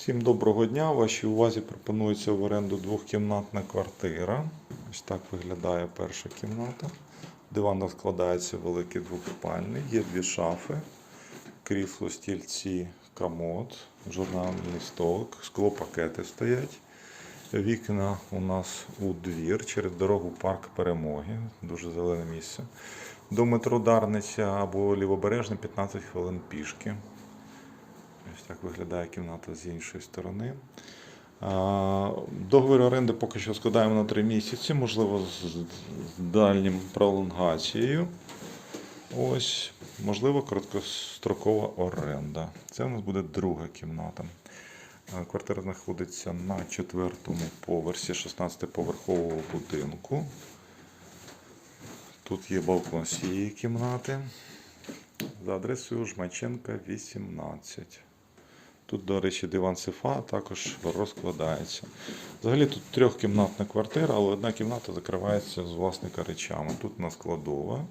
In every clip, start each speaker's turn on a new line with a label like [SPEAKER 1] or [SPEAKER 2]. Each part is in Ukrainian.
[SPEAKER 1] Всім доброго дня. Вашій увазі пропонується в оренду двохкімнатна квартира. Ось так виглядає перша кімната. Диван складається великий двохспальний, є дві шафи, крісло, стільці, комод, журнальний столик, склопакети стоять. Вікна у нас у двір через дорогу парк перемоги. Дуже зелене місце. До метро Дарниця або Лівобережне 15 хвилин пішки. Ось так виглядає кімната з іншої сторони. Договір оренди поки що складаємо на 3 місяці, можливо, з дальнім пролонгацією. Ось, можливо, короткострокова оренда. Це у нас буде друга кімната. Квартира знаходиться на четвертому поверсі 16-поверхового будинку. Тут є балкон з цієї кімнати за адресою Жмаченка 18. Тут, до речі, диван сифа також розкладається. Взагалі тут трьохкімнатна квартира, але одна кімната закривається з власника речами. Тут у нас кладова.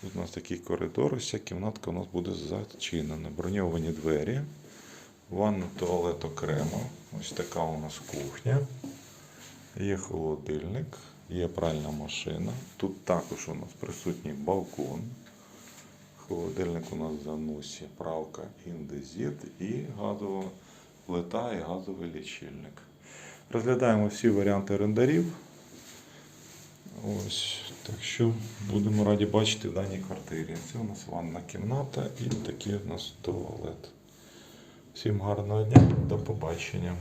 [SPEAKER 1] Тут у нас такий коридор, ось кімнатка у нас буде зачинена. Броньовані двері, ванна, туалет окремо. Ось така у нас кухня. Є холодильник, є пральна машина. Тут також у нас присутній балкон. Холодильник у нас в заносі, правка індезіт і газова плита і газовий лічильник. Розглядаємо всі варіанти орендарів. Ось, так що будемо раді бачити в даній квартирі. Це у нас ванна кімната і такий у нас туалет. Всім гарного дня, до побачення.